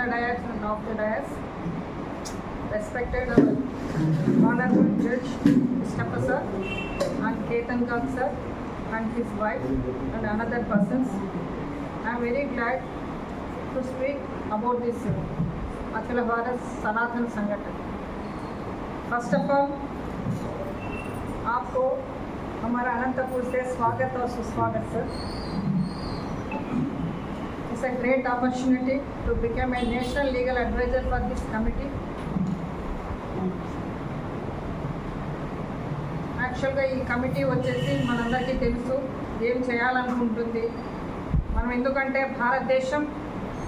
the dais and off the dais. Respected uh, Honorable Judge Mustafa sir and Ketan Khan sir and his wife and another persons. I am very glad to speak about this Akhil Bharat Sanatan Sangathan. First of all, आपको हमारा अनंतपुर से स्वागत और सुस्वागत sir It's a great opportunity to become a national legal advisor for this committee. యాక్చువల్గా ఈ committee వచ్చేసి మనందరికీ తెలుసు ఏం చేయాలనుకుంటుంది మనం ఎందుకంటే భారతదేశం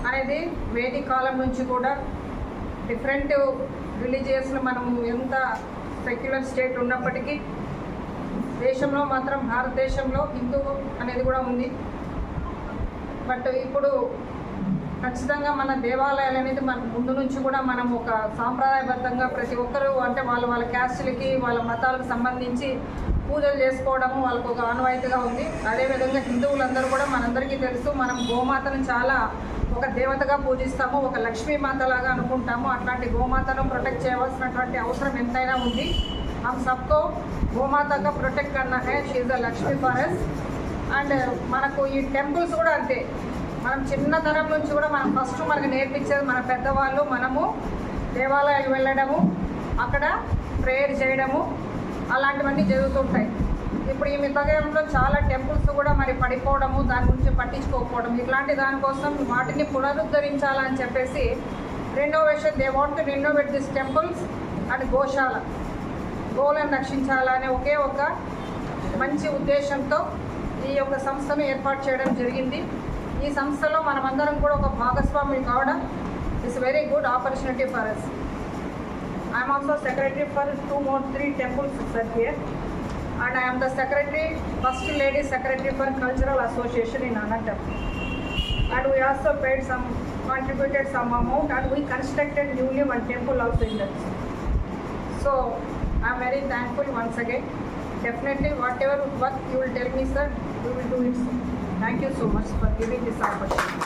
అనేది వేది కాలం నుంచి కూడా డిఫరెంట్ రిలీజియస్లో మనం ఎంత సెక్యులర్ స్టేట్ ఉన్నప్పటికీ దేశంలో మాత్రం భారతదేశంలో హిందూ అనేది కూడా ఉంది బట్ ఇప్పుడు ఖచ్చితంగా మన దేవాలయాలు అనేది మన ముందు నుంచి కూడా మనం ఒక సాంప్రదాయబద్ధంగా ప్రతి ఒక్కరూ అంటే వాళ్ళ వాళ్ళ క్యాస్టులకి వాళ్ళ మతాలకు సంబంధించి పూజలు చేసుకోవడము వాళ్ళకు ఒక ఆనవాయితీగా ఉంది అదేవిధంగా హిందువులందరూ కూడా మనందరికీ తెలుసు మనం గోమాతను చాలా ఒక దేవతగా పూజిస్తాము ఒక లక్ష్మీమాతలాగా అనుకుంటాము అట్లాంటి గోమాతను ప్రొటెక్ట్ చేయవలసినటువంటి అవసరం ఎంతైనా ఉంది हम सबको గోమాత का ప్రొటెక్ట్ करना है she is the Lakshmi forest and మనకు ఈ టెంపుల్స్ కూడా అంతే. మనం చిన్నతనం నుంచి కూడా మనం ఫస్ట్ మనకు నేర్పించేది మన పెద్దవాళ్ళు మనము దేవాలయాలు వెళ్ళడము అక్కడ ప్రేయర్ చేయడము అలాంటివన్నీ జరుగుతుంటాయి ఇప్పుడు ఈ మితగంలో చాలా టెంపుల్స్ కూడా మరి పడిపోవడము దాని గురించి పట్టించుకోకపోవడం ఇట్లాంటి దానికోసం వాటిని పునరుద్ధరించాలని చెప్పేసి renovation they want to renovate this temples and goshala. గోలను రక్షించాలనే ఒకే ఒక మంచి ఉద్దేశంతో ఈ యొక్క సంస్థను ఏర్పాటు చేయడం జరిగింది ఈ సంస్థలో మనమందరం కూడా ఒక భాగస్వామి కావడం it's very good opportunity for us I'm also secretary for two more three temples sir here and I'm the secretary first lady secretary for cultural association in Anantapuram and we also paid some contributed some amount and we constructed newly one temple also in that. So I am very thankful once again. Definitely whatever work you will tell me sir, we will do it. Sir. Thank you so much for giving this opportunity.